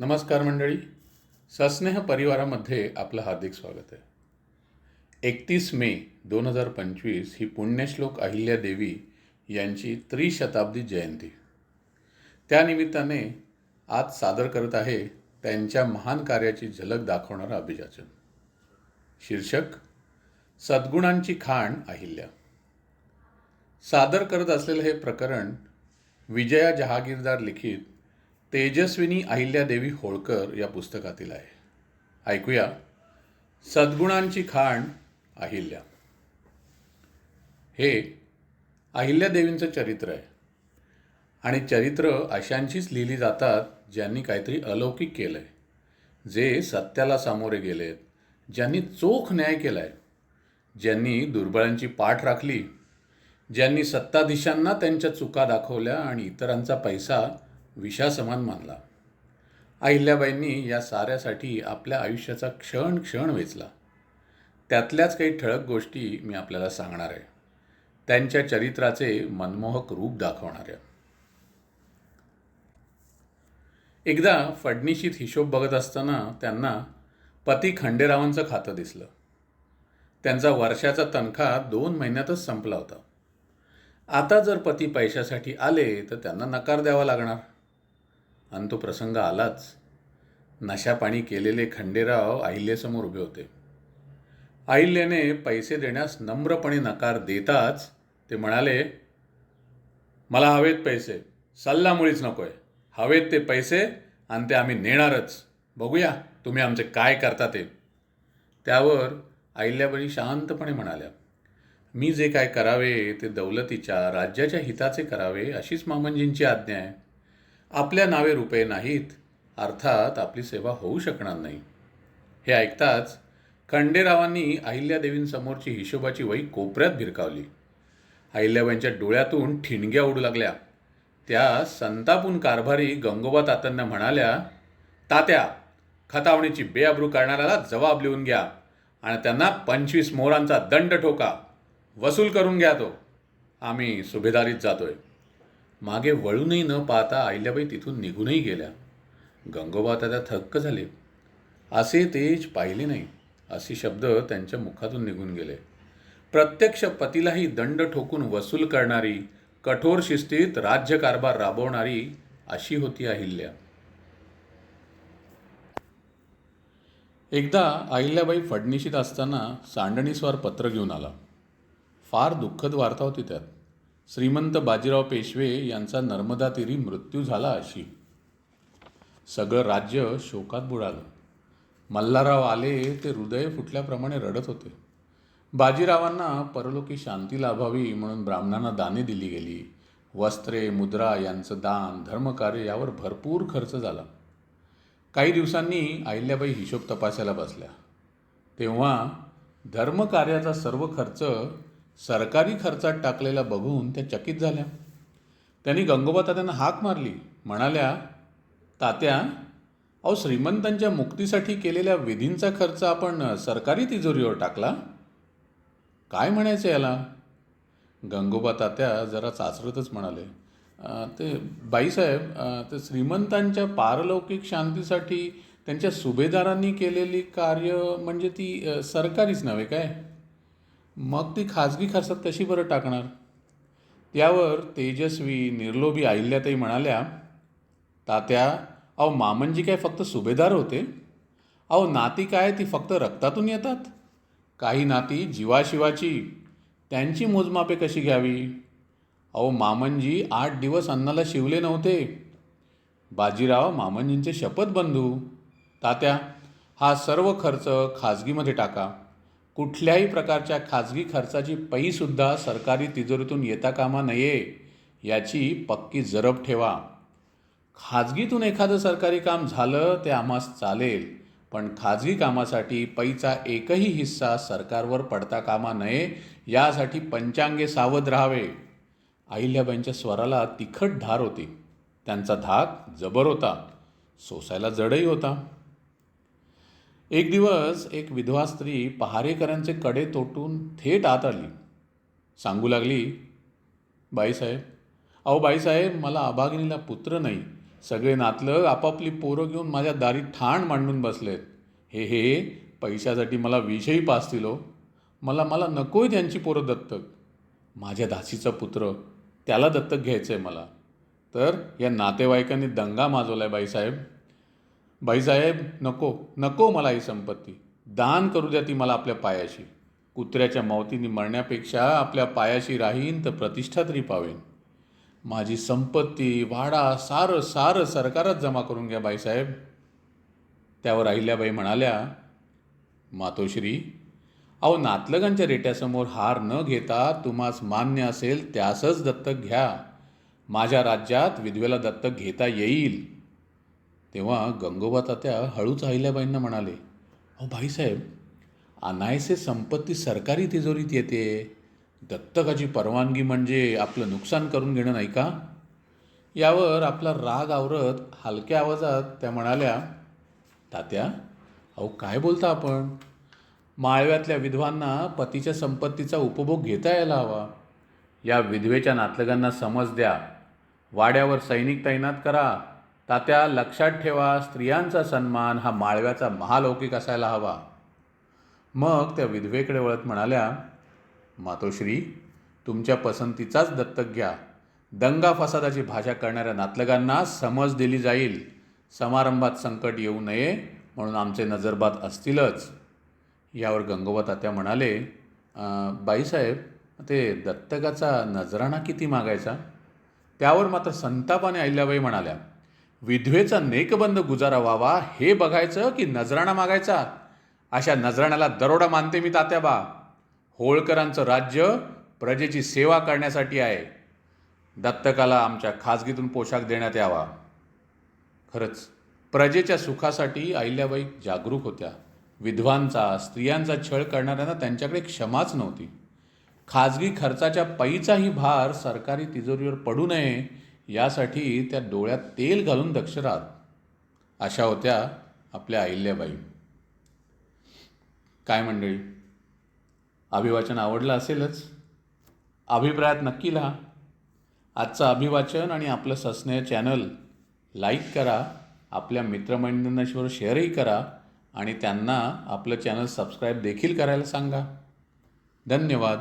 नमस्कार मंडळी. सस्नेह परिवारामध्ये आपलं हार्दिक स्वागत आहे. एकतीस मे दोन हजार पंचवीस ही पुण्यश्लोक अहिल्यादेवी यांची त्रिशताब्दी जयंती. त्यानिमित्ताने आज सादर करत आहे त्यांच्या महान कार्याची झलक दाखवणारं अभिजाचन शीर्षक सद्गुणांची खाण अहिल्या. सादर करत असलेलं हे प्रकरण विजया जहागीरदार लिखित तेजस्विनी अहिल्यादेवी होळकर या पुस्तकातील आहे. ऐकूया. सद्गुणांची खाण अहिल्या. हे अहिल्यादेवींचं चरित्र आहे. आणि चरित्र अशांचीच लिहिली जातात ज्यांनी काहीतरी अलौकिक केलं आहे जे सत्याला सामोरे गेलेत ज्यांनी चोख न्याय केला आहे ज्यांनी दुर्बळांची पाठ राखली ज्यांनी सत्ताधीशांना त्यांच्या चुका दाखवल्या आणि इतरांचा पैसा विषासमान मानला. अहिल्याबाईंनी या साऱ्यासाठी आपल्या आयुष्याचा क्षण क्षण वेचला. त्यातल्याच काही ठळक गोष्टी मी आपल्याला सांगणार आहे. त्यांच्या चरित्राचे मनमोहक रूप दाखवणाऱ्या एकदा फडणीशीत हिशोब बघत असताना त्यांना पती खंडेरावांचं खातं दिसलं. त्यांचा वर्षाचा तनखा दोन महिन्यातच संपला होता. आता जर पती पैशासाठी आले तर त्यांना नकार द्यावा लागणार. आणि तो प्रसंग आलाच. नशापाणी केलेले खंडेराव अहिल्यासमोर उभे होते. अहिल्याने पैसे देण्यास नम्रपणे नकार देताच ते म्हणाले मला हवेत पैसे. सल्ला मुळीच नकोय. हवेत ते पैसे आणि ते आम्ही नेणारच. बघूया तुम्ही आमचे काय करता ते. त्यावर अहिल्याबाई शांतपणे म्हणाल्या मी जे काय करावे ते दौलतीच्या राज्याच्या हिताचे करावे अशीच मामंजींची आज्ञा आहे. आपल्या नावे रुपये नाहीत अर्थात आपली सेवा होऊ शकणार नाही. हे ऐकताच खंडेरावांनी अहिल्यादेवींसमोरची हिशोबाची वही कोपऱ्यात भिरकावली. अहिल्याबाईंच्या डोळ्यातून ठिणग्या उडू लागल्या. त्या संतापून कारभारी गंगोबा तात्यांना म्हणाल्या तात्या खतावणीची बेअब्रू करणाऱ्याला जबाब लिहून घ्या आणि त्यांना पंचवीस मोरांचा दंड ठोका. वसूल करून घ्या तो. आम्ही सुभेदारीत जातोय. मागे वळूनही न पाहता अहिल्याबाई तिथून निघूनही गेल्या. गंगोबा त्या थक्क झाले. असे तेज पाहिले नाही असे शब्द त्यांच्या मुखातून निघून गेले. प्रत्यक्ष पतीलाही दंड ठोकून वसूल करणारी कठोर शिस्तीत राज्यकारभार राबवणारी अशी होती अहिल्या. एकदा अहिल्याबाई फडणीशीत असताना सांडणीस्वार पत्र घेऊन आला. फार दुःखद वार्ता होती त्यात. श्रीमंत बाजीराव पेशवे यांचा नर्मदा तीरी मृत्यू झाला अशी. सगळं राज्य शोकात बुडालं. मल्हारराव आले ते हृदय फुटल्याप्रमाणे रडत होते. बाजीरावांना परलोकी शांती लाभावी म्हणून ब्राह्मणांना दाने दिली गेली. वस्त्रे मुद्रा यांचं दान धर्मकार्य यावर भरपूर खर्च झाला. काही दिवसांनी अहिल्याबाई हिशोब तपासायला बसल्या. तेव्हा धर्मकार्याचा सर्व खर्च सरकारी खर्चात टाकलेला बघून त्या चकित झाल्या. त्यांनी गंगोबा तात्यांना हाक मारली. म्हणाल्या तात्या अहो श्रीमंतांच्या मुक्तीसाठी केलेल्या विधींचा खर्च आपण सरकारी तिजोरीवर टाकला? काय म्हणायचं याला? गंगोबा तात्या जरा चाचरतच म्हणाले ते बाईसाहेब ते श्रीमंतांच्या पारलौकिक शांतीसाठी त्यांच्या सुभेदारांनी केलेली कार्य म्हणजे ती सरकारीच नव्हे काय? मग ती खाजगी खर्चात कशी बरं टाकणार? त्यावर तेजस्वी निर्लोभी अहिल्याताई म्हणाल्या तात्या अहो मामनजी काय फक्त सुभेदार होते? अहो नाती काय ती फक्त रक्तातून येतात? काही नाती जीवाशिवाची. त्यांची मोजमापे कशी घ्यावी? अहो मामनजी आठ दिवस अन्नाला शिवले नव्हते. बाजीराव मामनजींचे शपथ बंधू. तात्या हा सर्व खर्च खाजगीमध्ये टाका. कुठल्याही प्रकारच्या खाजगी खर्चाची पैसुद्धा सरकारी तिजोरीतून येता कामा नये याची पक्की जरब ठेवा. खाजगीतून एखादं सरकारी काम झालं ते आम्हास चालेल पण खाजगी कामासाठी पैचा एकही हिस्सा सरकारवर पडता कामा नये यासाठी पंचांगे सावध राहावे. अहिल्याबाईंच्या स्वराला तिखट धार होती. त्यांचा धाक जबर होता. सोसायला जडही होता. एक दिवस एक विधवा स्त्री पहारेकरांचे कडे तोटून थेट आत आली. सांगू लागली बाईसाहेब अहो बाईसाहेब मला अभागिनीला पुत्र नाही. सगळे नातलं आपापली पोरं घेऊन माझ्या दारी ठाण मांडून बसलेत. हे हे पैशासाठी मला विषयी पास दिलो हो. मला मला नकोय त्यांची पोरं दत्तक. माझ्या दासीचा पुत्र त्याला दत्तक घ्यायचं आहे मला. तर या नातेवाईकांनी दंगा माजवला आहे बाईसाहेब बाईसाहेब नको नको मला ही संपत्ती. दान करू द्या ती मला आपल्या पायाशी. कुत्र्याच्या मावतीने मरण्यापेक्षा आपल्या पायाशी राहीन तर प्रतिष्ठा तरी पावेन. माझी संपत्ती वाडा सारं सारं सरकारच जमा करून घ्या बाईसाहेब त्यावर अहिल्याबाई म्हणाल्या मातोश्री अहो नातलगांच्या रेट्यासमोर हार न घेता तुम्हास मान्य असेल त्यासच दत्तक घ्या. माझ्या राज्यात विधवेला दत्तक घेता येईल. तेव्हा गंगोबा तात्या हळूच अहिल्याबाईंना म्हणाले अहो भाईसाहेब अनायसे संपत्ती सरकारी तिजोरीत येते. दत्तकाची परवानगी म्हणजे आपलं नुकसान करून घेणं नाही का? यावर आपला राग आवरत हलक्या आवाजात त्या म्हणाल्या तात्या अहो काय बोलता आपण? माळव्यातल्या विधवांना पतीच्या संपत्तीचा उपभोग घेता यायला हवा. या विधवेच्या नातलगांना समज द्या. वाड्यावर सैनिक तैनात करा. तात्या लक्षात ठेवा स्त्रियांचा सन्मान हा माळव्याचा महालौकिक असायला हवा. मग त्या विधवेकडे वळत म्हणाल्या मातोश्री तुमच्या पसंतीचाच दत्तक घ्या. दंगा फसादाची भाषा करणाऱ्या नातलगांना समज दिली जाईल. समारंभात संकट येऊ नये म्हणून आमचे नजरबाद असतीलच. यावर गंगोबा तात्या म्हणाले बाईसाहेब ते दत्तकाचा नजराणा किती मागायचा? त्यावर मात्र संतापाने अहिल्याबाई म्हणाल्या विधवेचा नेकबंद गुजारा व्हावा हे बघायचं की नजराणा मागायचा? अशा नजराण्याला दरोडा मानते मी तात्याबा. होळकरांचं राज्य प्रजेची सेवा करण्यासाठी आहे. दत्तकाला आमच्या खाजगीतून पोशाख देण्यात यावा. खरंच प्रजेच्या सुखासाठी अहिल्याबाई जागरूक होत्या. विधवांचा स्त्रियांचा छळ करणाऱ्यांना त्यांच्याकडे क्षमाच नव्हती. खाजगी खर्चाच्या पैचाही भार सरकारी तिजोरीवर पडू नये यासाठी त्या डोळ्यात तेल घालून दक्ष राहत अशा होत्या आपल्या अहिल्याबाई. काय मंडळी? अभिवाचन आवडलं असेलच. अभिप्रायात नक्की लिहा. आजचं अभिवाचन आणि आपलं सस्नेह चॅनल लाईक करा आपल्या मित्रमंडळींना शेअरही करा आणि त्यांना आपलं चॅनल सबस्क्राईब देखील करायला सांगा. धन्यवाद.